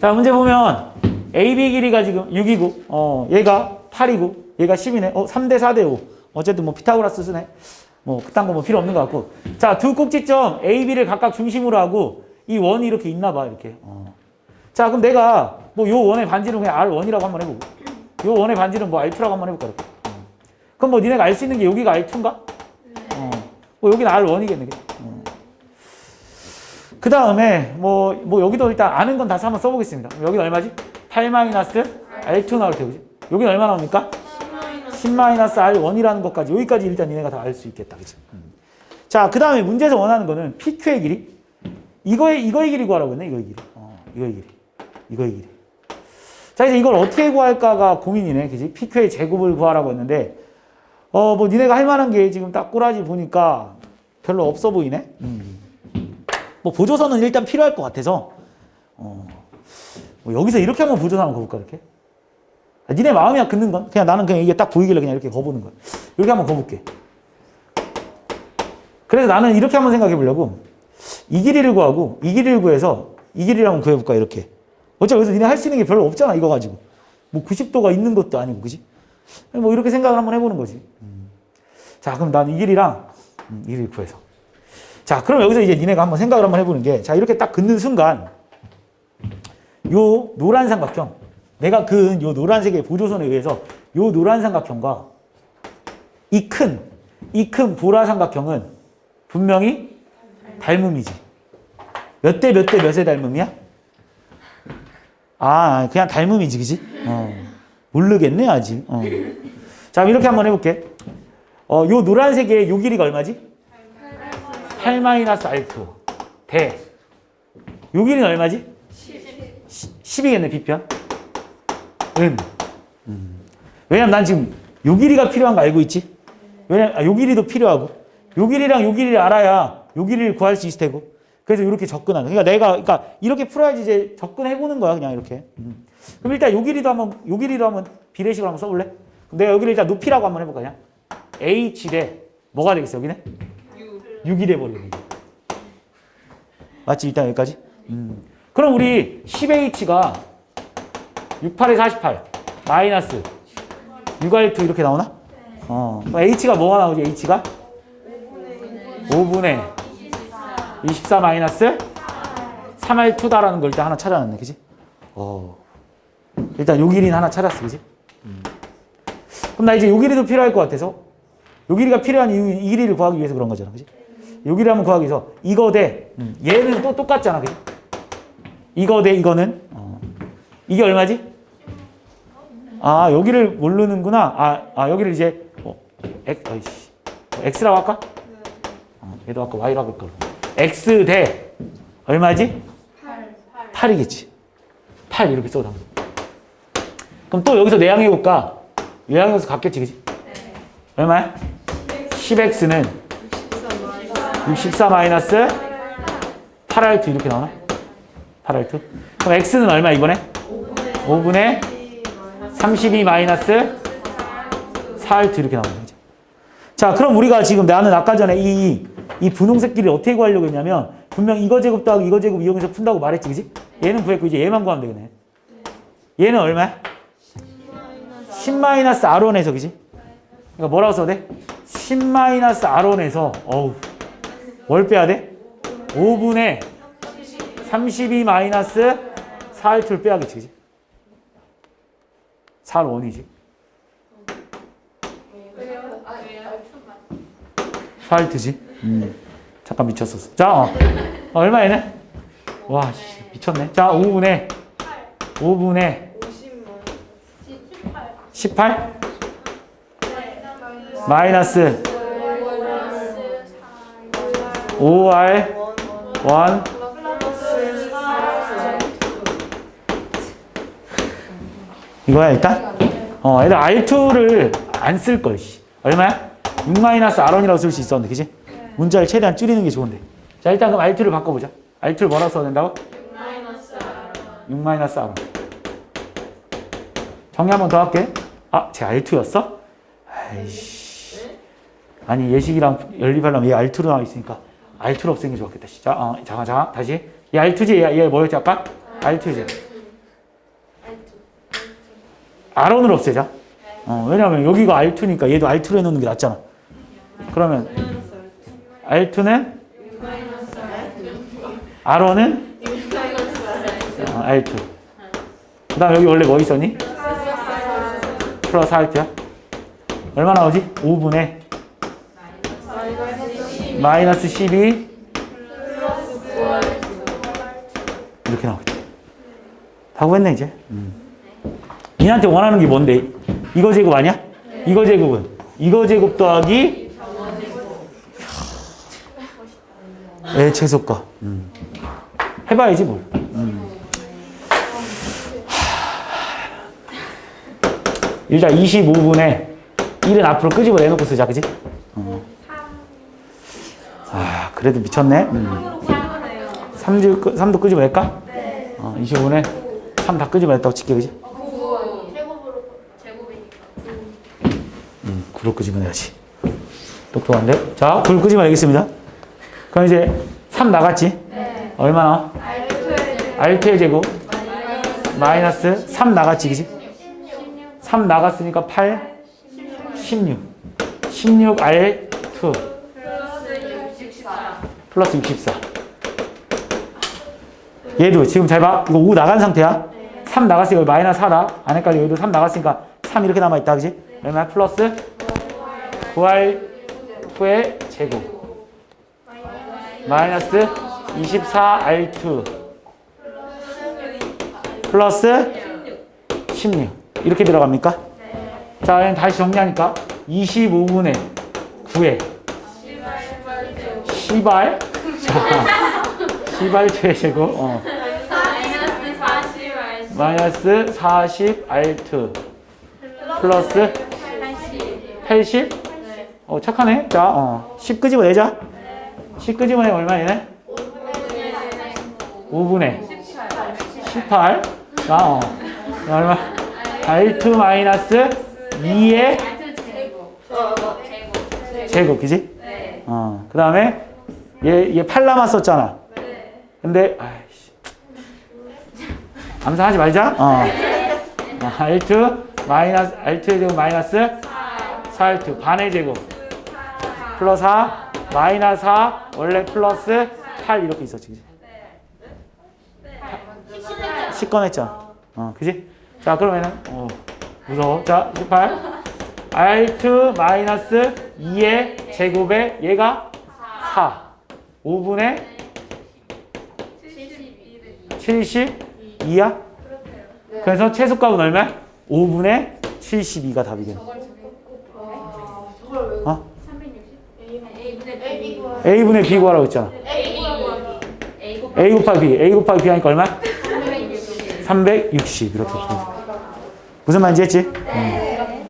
자, 문제 보면 AB 길이가 지금 6이고, 어, 얘가 8이고, 얘가 10이네. 어, 3대 4대 5. 어쨌든 뭐 피타고라스 쓰네. 뭐 그딴 거 뭐 필요 없는 것 같고. 자, 두 꼭지점 AB를 각각 중심으로 하고 이 원이 이렇게 있나 봐, 이렇게. 어. 자, 그럼 내가 뭐 요 원의 반지는 그냥 R1이라고 한번 해 보고. 요 원의 반지는 뭐 R2라고 한번 해 볼까, 이렇게. 어. 그럼 뭐 니네가 알 수 있는 게 여기가 R2인가? 어. 뭐 여기는 R1이겠네. 그죠? 어. 그 다음에 뭐, 뭐 여기도 일단 아는 건 다시 한번 써보겠습니다. 여기는 얼마지? 8 마이너스 R2 나올 테고, 그지? 여기는 얼마 나옵니까? 10 마이너스 R1이라는 것까지, 여기까지 일단 니네가 다 알 수 있겠다. 그지? 음. 자, 그 다음에 문제에서 원하는 거는 PQ의 길이. 이거의, 이거의 길이 구하라고 했네, 이거의 길이. 어, 이거의 길이. 이거의 길이. 자, 이제 이걸 어떻게 구할까가 고민이네. 그지? PQ의 제곱을 구하라고 했는데, 어, 뭐 니네가 할 만한 게 지금 딱 꼬라지 보니까 별로 없어 보이네. 음. 뭐 보조선은 일단 필요할 것 같아서. 어, 뭐 여기서 이렇게 한번 보조선 한번 거볼까 이렇게? 아, 니네 마음이야 긋는 건? 그냥 나는 그냥 이게 딱 보이길래 그냥 이렇게 거보는 거야. 이렇게 한번 거볼게. 그래서 나는 이렇게 한번 생각해 보려고. 이 길이를 구하고 이 길이를 구해서 이 길이를 한번 구해볼까 이렇게. 어차피 여기서 니네 할 수 있는 게 별로 없잖아 이거 가지고. 뭐 90도가 있는 것도 아니고 그지? 뭐 이렇게 생각을 한번 해보는 거지. 음. 자 그럼 난 이 길이랑 음, 이 길이를 구해서 자, 그럼 여기서 이제 니네가 한번 생각을 한번 해보는 게, 자, 이렇게 딱 긋는 순간, 요 노란 삼각형, 내가 그은 요 노란색의 보조선에 의해서 요 노란 삼각형과 이 큰, 이 큰 보라 삼각형은 분명히 닮음이지. 몇 대 몇 대 몇의 닮음이야? 아, 그냥 닮음이지, 그지? 어. 모르겠네, 아직. 어. 자, 이렇게 한번 해볼게. 어, 요 노란색의 요 길이가 얼마지? 8 마이너스 R2 대. 요 길이는 얼마지? 10. 10 이겠네, B편. 은. 음. 왜냐면 난 지금 요 길이가 필요한 거 알고 있지? 왜냐면 아, 요 길이도 필요하고 요 길이랑 요 길이를 알아야 요 길이를 구할 수 있을 테고 그래서 이렇게 접근하는 거야. 그러니까 내가 그러니까 이렇게 풀어야지 이제 접근해 보는 거야, 그냥 이렇게. 음. 그럼 일단 요 길이도 한번 요 길이도 한번 비례식으로 한번 써볼래? 그럼 내가 여기를 일단 높이라고 한번 해볼까 그냥. H 대 뭐가 되겠어 여기는? 6이 돼버리네. 맞지? 일단 여기까지? 음. 그럼 우리 10H가 68에 48 마이너스 6R2 이렇게 나오나? 어. H가 뭐가 나오지? H가? 5분의 24 마이너스 3R2다라는 걸 일단 하나 찾아놨네. 그지? 어. 일단 요 길이는 하나 찾았어. 그지? 음. 그럼 나 이제 요 길이도 필요할 것 같아서 요 길이가 필요한 이유, 이 길이를 구하기 위해서 그런 거잖아. 그지? 여기를 한번 구하기 위해서 이거 대 음, 얘는 또 똑같잖아. 그지? 이거 대 이거는 어. 이게 얼마지? 아 여기를 모르는구나. 아, 아 여기를 이제 어, X, 어이씨. X라고 할까? 어, 얘도 아까 Y라고 할까? X 대 얼마지? 8. 8이겠지. 8 이렇게 써도 그럼 또 여기서 내항해 볼까? 외항에서 같겠지, 그지? 얼마야? 10x는 64 마이너스 8R2 이렇게 나오나? 8R2? 그럼 x는 얼마 이번에? 5분의 32 마이너스 4R2 이렇게 나오는 거죠. 자, 그럼 우리가 지금 나는 아까 전에 이, 이 분홍색 길이를 어떻게 구하려고 했냐면 분명 이거 제곱 더하기 이거 제곱 이용해서 푼다고 말했지, 그지? 얘는 구했고 이제 얘만 구하면 되겠네. 얘는 얼마야? 10 마이너스 R1에서, 그지? 그러니까 뭐라고 써야 돼? 10 마이너스 R1에서, 어우, 뭘 빼야 돼? 5분의 32 마이너스 4R2를 빼야겠지, 그지? 4R1이지. 4R2지. 음. 잠깐 미쳤었어. 자, 어. 어, 얼마 얘는? 와, 씨, 미쳤네. 자, 5분의 5분의 18 마이너스 5R 1 이거야 일단? 어, 얘들 R2를 안 쓸 걸. 씨. 얼마야? 6 마이너스 R1이라고 쓸 수 있었는데, 그지? 문자를 최대한 줄이는 게 좋은데. 자, 일단 그럼 R2를 바꿔보자. R2를 뭐라고 써야 된다고? 6 마이너스 R1. 정리 한 번 더 할게. 아, 제 R2였어? 아이씨. 아니, 예식이랑 연립하려면 얘 R2로 나와 있으니까 R2로 없애는 게 좋았겠다. 자, 어, 잠깐, 잠깐, 다시. 얘 R2지? 얘, 얘 뭐였지, 아까? R2지. R원을 없애자. 어, 왜냐면 여기가 R2니까 얘도 R2로 해놓는 게 낫잖아. 그러면 R2는 R1은 어, R2. 그 다음 여기 원래 뭐 있었니? 플러스 R야. 얼마 나오지? 5분의 마이너스 12 이렇게 나오겠지. 다 구했네 이제. 음. 니한테 원하는 게 뭔데? 이거 제곱 아니야? 이거 제곱은 이거 제곱 더하기 애 최소가. 음. 해봐야지 뭘. 음. 일단 25분에 1은 앞으로 끄집어 내놓고 쓰자, 그지? 어. 아, 그래도 미쳤네. 음. 3도, 3도 끄집어 낼까? 어, 25분에 3 다 끄집어 냈다고 칠게, 그지? 제곱이니까. 음, 9로 끄집어 내야지. 똑똑한데? 자, 9를 끄집어 내겠습니다. 그럼 이제 3 나갔지? 네. 얼마나? 알트의 제곱 마이너스 3 나갔지, 그지? 3 나갔으니까 8, 16. 16 R2 플러스 64. 플러스 64. 얘도 지금 잘 봐. 이거 5 나간 상태야. 3 나갔으니까 마이너스 4다. 안 헷갈려. 여기도 3 나갔으니까 3 이렇게 남아있다. 그지? 얼마 플러스 9R 후의 제곱. 마이너스 24R2 플러스 16. 이렇게 들어갑니까? 자, 다시 정리하니까 25분의 9에 시발 자 시발 최제곱 어. 마이너스 40 R 마이너스 40 R2 플러스 80. 80 어 착하네 자 어. 10 끄집어 내자 10 끄집어 내면 얼마 얘네 5분의 18 자, 어. 자, 얼마 R2 마이너스 2의 제곱. 제곱. 제곱 그지? 네. 어. 그 다음에 얘, 얘8 남았었잖아 네. 근데 아이씨 암산하지 말자. 어. 어, R2 마이너스 R2의 제곱 마이너스 4R2 반의 제곱 플러스 4 마이너스 4 원래 플러스 8 이렇게 있었지. 그지? 10 꺼냈죠. 어, 그지? 자, 그러면은 어, 무서워. 자, 18 R2 마이너스 2의 제곱에 얘가 4 5분의 72야? 그래서 최소값은 얼마야? 5분의 72가 답이겠네. 어? A분의 B 구하라고 했잖아. A 곱하기 B. A 곱하기 B 하니까 얼마? 360. 이렇게. 무슨 말인지 했지? 음.